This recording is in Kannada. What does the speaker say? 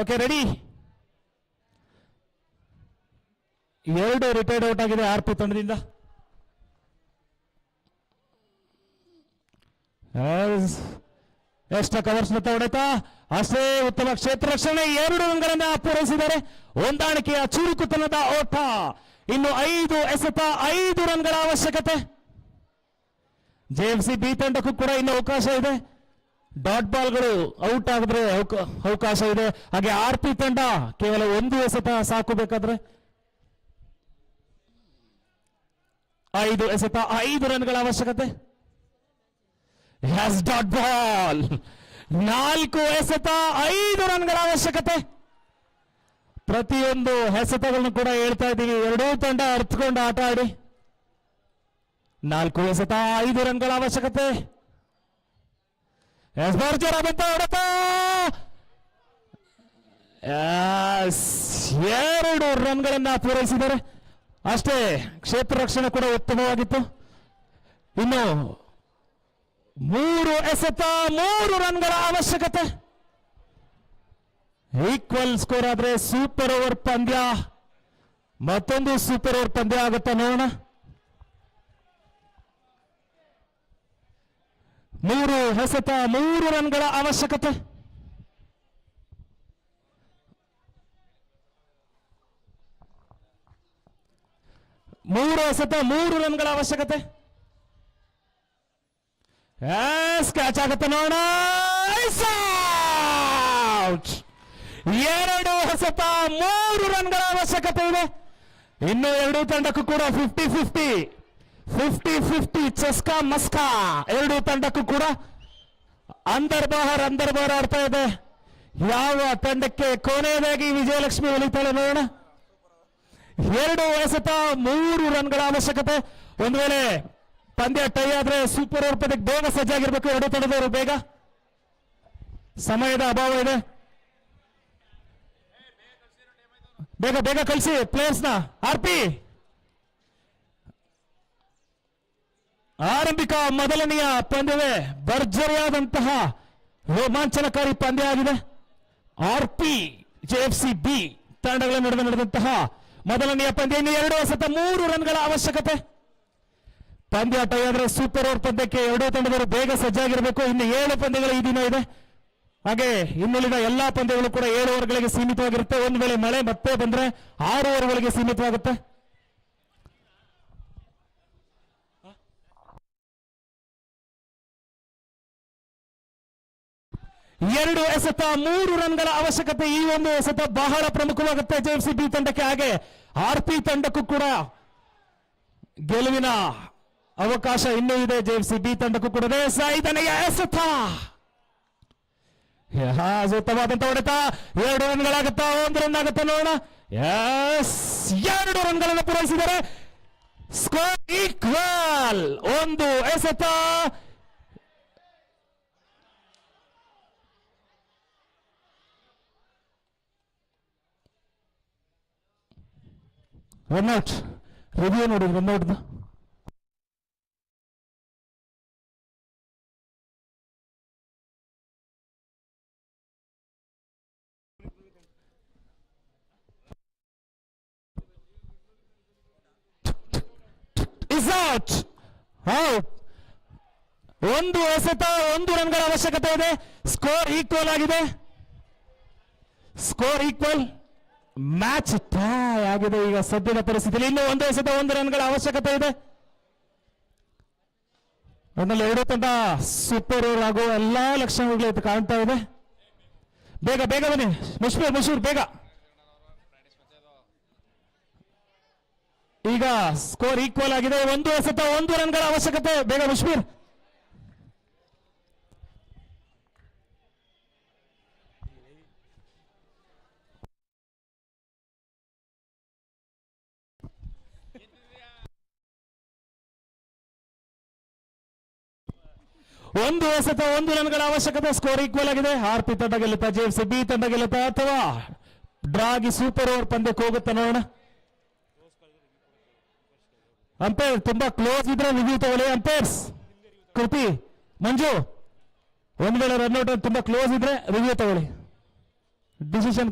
ಓಕೆ ರೆಡಿ ಎರಡು ರಿಟೈರ್ಡ್ ಔಟ್ ಆಗಿದೆ ಆರ್ ಪಿ ತಂಡದಿಂದ. ಎಷ್ಟ ಕವರ್ಸ್ ಮತ್ತೆ ಹೊಡೆತಾ. ಅಷ್ಟೇ ಉತ್ತಮ ಕ್ಷೇತ್ರ ರಕ್ಷಣೆ ಎರಡು ರನ್ಗಳನ್ನ ಪೂರೈಸಿದ್ದಾರೆ. ಹೊಂದಾಣಿಕೆಯ ಚುರುಕುತನದ ಓಟ. ಇನ್ನು ಐದು ಎಸೆತ ಐದು ರನ್ಗಳ ಅವಶ್ಯಕತೆ. ಜೆಎಂಸಿ ಬಿ ತಂಡಕ್ಕೂ ಕೂಡ ಇನ್ನು ಅವಕಾಶ ಇದೆ. ಡಾಟ್ ಬಾಲ್ಗಳು ಔಟ್ ಆಗಿದ್ರೆ ಅವಕ- ಅವಕಾಶ ಇದೆ. ಹಾಗೆ ಆರ್ ಪಿ ತಂಡ ಕೇವಲ ಒಂದು ಎಸೆತ ಸಾಕು ಬೇಕಾದ್ರೆ? ಐದು ಎಸೆತ ಐದು ರನ್ಗಳ ಅವಶ್ಯಕತೆ? ಡಾಟ್ ಬಾಲ್ ನಾಲ್ಕು ಎಸೆತ ಐದು ರನ್ಗಳ ಅವಶ್ಯಕತೆ? ಪ್ರತಿಯೊಂದು ಎಸೆತಗಳನ್ನು ಕೂಡ ಹೇಳ್ತಾ ಇದ್ದೀವಿ. ಎರಡೂ ತಂಡ ಅರ್ಥಕೊಂಡು ಆಟ ಆಡಿ. ನಾಲ್ಕು ಎಸೆತ ಐದು ರನ್ಗಳ ಅವಶ್ಯಕತೆ? ಎಸ್ ಭರ್ಜರ ಬಂತ ಹೊಡೆತ ಎರಡು ರನ್ಗಳನ್ನ ಪೂರೈಸಿದ್ದಾರೆ. ಅಷ್ಟೇ, ಕ್ಷೇತ್ರ ರಕ್ಷಣೆ ಕೂಡ ಉತ್ತಮವಾಗಿತ್ತು. ಇನ್ನು ಮೂರು ಎಸೆತ, ಮೂರು ರನ್ಗಳ ಅವಶ್ಯಕತೆ. ಈಕ್ವಲ್ ಸ್ಕೋರ್ ಆದ್ರೆ ಸೂಪರ್ ಓವರ್ ಪಂದ್ಯ. ಮತ್ತೊಂದು ಸೂಪರ್ ಓವರ್ ಪಂದ್ಯ ಆಗುತ್ತಾ, ನೋಡೋಣ. ಮೂರು ಹೊಸತ, ಮೂರು ರನ್ಗಳ ಅವಶ್ಯಕತೆ. ಮೂರು ಹೊಸತ, ಮೂರು ರನ್ಗಳ ಅವಶ್ಯಕತೆ. ಎಸ್ ಕ್ಯಾಚ್ ಆಗುತ್ತೆ It's ಎರಡು ಹೊಸತ, ಮೂರು ರನ್ಗಳ ಅವಶ್ಯಕತೆ ಇದೆ. ಇನ್ನು ಎರಡು ತಂಡಕ್ಕೂ ಕೂಡ ಫಿಫ್ಟಿ ಫಿಫ್ಟಿ ಫಿಫ್ಟಿ ಫಿಫ್ಟಿ ಚಸ್ಕಾ, ಮಸ್ಕಾ. ಎರಡು ತಂಡಕ್ಕೂ ಕೂಡ ಅಂದರ್ ಬಹರ್ ಅಂದರ್ ಬಹರ್ ಆಡ್ತಾ ಇದೆ. ಯಾವ ತಂಡಕ್ಕೆ ಕೊನೆಯದಾಗಿ ವಿಜಯಲಕ್ಷ್ಮಿ ಒಲಿತಾಳೆ ನೋಡೋಣ. ಎರಡು ಎಸೆತ ಮೂರು ರನ್ಗಳ ಅವಶ್ಯಕತೆ. ಒಂದು ವೇಳೆ ಪಂದ್ಯ ಟೈ ಆದ್ರೆ ಸೂಪರ್ ಓವರ್ ಪದಕ್ಕೆ ಬೇಗ ಸಜ್ಜಾಗಿರ್ಬೇಕು ಎರಡು ತಂಡದವರು ಬೇಗ. ಸಮಯದ ಅಭಾವ ಇದೆ. ಬೇಗ ಬೇಗ ಕಳಿಸಿ ಪ್ಲೇಯರ್ಸ್ನ ಆರ್ ಪಿ ಆರಂಭಿಕ ಮೊದಲನೆಯ ಪಂದ್ಯವೇ ಭರ್ಜರಿಯಾದಂತಹ ರೋಮಾಂಚನಕಾರಿ ಪಂದ್ಯ ಆಗಿದೆ. ಆರ್ ಪಿ ಸಿ ಬಿ ತಂಡಗಳ ನಡುವೆ ನಡೆದಂತಹ ಮೊದಲನೆಯ ಪಂದ್ಯ. ಇನ್ನು ಎರಡು ಸತ ಮೂರು ರನ್ಗಳ ಅವಶ್ಯಕತೆ. ಪಂದ್ಯ ಟೈ ಆದರೆ ಸೂಪರ್ ಓವರ್ ಪಂದ್ಯಕ್ಕೆ ಎರಡೂ ತಂಡದವರು ಬೇಗ ಸಜ್ಜಾಗಿರಬೇಕು. ಇನ್ನು ಏಳು ಪಂದ್ಯಗಳು ಈ ದಿನ ಇದೆ. ಹಾಗೆ ಇನ್ನುಳಿದ ಎಲ್ಲಾ ಪಂದ್ಯಗಳು ಕೂಡ ಏಳು ಓವರ್ಗಳಿಗೆ ಸೀಮಿತವಾಗಿರುತ್ತೆ. ಒಂದು ವೇಳೆ ಮಳೆ ಮತ್ತೆ ಬಂದ್ರೆ ಆರು ಓವರ್ಗಳಿಗೆ ಸೀಮಿತವಾಗುತ್ತೆ. ಎರಡು ಎಸೆತ, ಮೂರು ರನ್ಗಳ ಅವಶ್ಯಕತೆ ಈ ಒಂದು ಎಸೆತ ಬಹಳ ಪ್ರಮುಖವಾಗುತ್ತೆ ಜೆಎಫ್ಸಿ ಬಿ ತಂಡಕ್ಕೆ. ಹಾಗೆ ಆರ್ ಪಿ ತಂಡಕ್ಕೂ ಕೂಡ ಗೆಲುವಿನ ಅವಕಾಶ ಇನ್ನೂ ಇದೆ ಜೆಎಫ್ಸಿ ಬಿ ತಂಡಕ್ಕೂ ಕೂಡ. ಐದನೆಯ ಎಸೆತ. ಸೂಕ್ತವಾದಂತ ಹೊಡೆತ. ಎರಡು ರನ್ಗಳಾಗುತ್ತಾ, ಒಂದು ರನ್ ಆಗುತ್ತೆ ನೋಡೋಣ ಎರಡು ರನ್ಗಳನ್ನು ಪೂರೈಸಿದರೆ ಸ್ಕೋರ್ ಈಕ್ವಲ್ ಒಂದು ಎಸೆತ. ರನ್ಔಟ್ ರಿವ್ಯೂ ನೋಡಿ ಔಟ್ ಔಟ್ ಒಂದು ಎಸೆತ, ಒಂದು ರನ್ಗಳ ಅವಶ್ಯಕತೆ ಇದೆ. ಸ್ಕೋರ್ ಈಕ್ವಲ್ ಆಗಿದೆ. ಸ್ಕೋರ್ ಈಕ್ವಲ್ ಮ್ಯಾಚ್ ಟೈ ಆಗಿದೆ. ಈಗ ಸದ್ಯದ ಪರಿಸ್ಥಿತಿಯಲ್ಲಿ ಇನ್ನೂ ಒಂದು ಎಸೆತ ಒಂದು ರನ್ಗಳ ಅವಶ್ಯಕತೆ ಇದೆ. ಒಟ್ನಲ್ಲಿ ಎರಡು ತಂಡ ಸೂಪರ್ ಓವರ್ ಆಗುವ ಎಲ್ಲಾ ಲಕ್ಷಣಗಳು ಇದು ಕಾಣ್ತಾ ಇದೆ. ಬೇಗ ಬೇಗ ಬನ್ನಿ. ಮಶೂರ್ ಮುಷೂರ್ ಬೇಗ. ಈಗ ಸ್ಕೋರ್ ಈಕ್ವಲ್ ಆಗಿದೆ. ಒಂದು ಎಸೆತ ಒಂದು ರನ್ಗಳ ಅವಶ್ಯಕತೆ. ಬೇಗ ಮುಷ್ಮೀರ್ ಒಂದು ಎಸೆತ, ಒಂದು ರನ್ಗಳ ಅವಶ್ಯಕತೆ ಸ್ಕೋರ್ ಈಕ್ವಲ್ ಆಗಿದೆ. ಆರ್ ಪಿ ತಂಡ ಗೆಲ್ಲುತ್ತಾ, ಜೆ ಎಫ್ ಸಿ ಬಿ ತಂಡ ಗೆಲ್ಲುತ್ತಾ, ಅಥವಾ ಡ್ರಾಗಿ ಸೂಪರ್ ಓವರ್ ಪಂದ್ಯಕ್ಕೆ ಹೋಗುತ್ತಾ ನೋಡೋಣ. ಅಂಪೇರ್ ತುಂಬಾ ಕ್ಲೋಸ್ ಇದ್ರೆ ರಿವ್ಯೂ ತಗೊಳ್ಳಿ. ಅಂಪೇರ್ಸ್, ಕೃತಿ, ಮಂಜು, ಒಂದ್ ವೇಳೆ ರನ್ಔಟ್ ತುಂಬಾ ಕ್ಲೋಸ್ ಇದ್ರೆ ರಿವ್ಯೂ ತಗೊಳ್ಳಿ. ಡಿಸಿಷನ್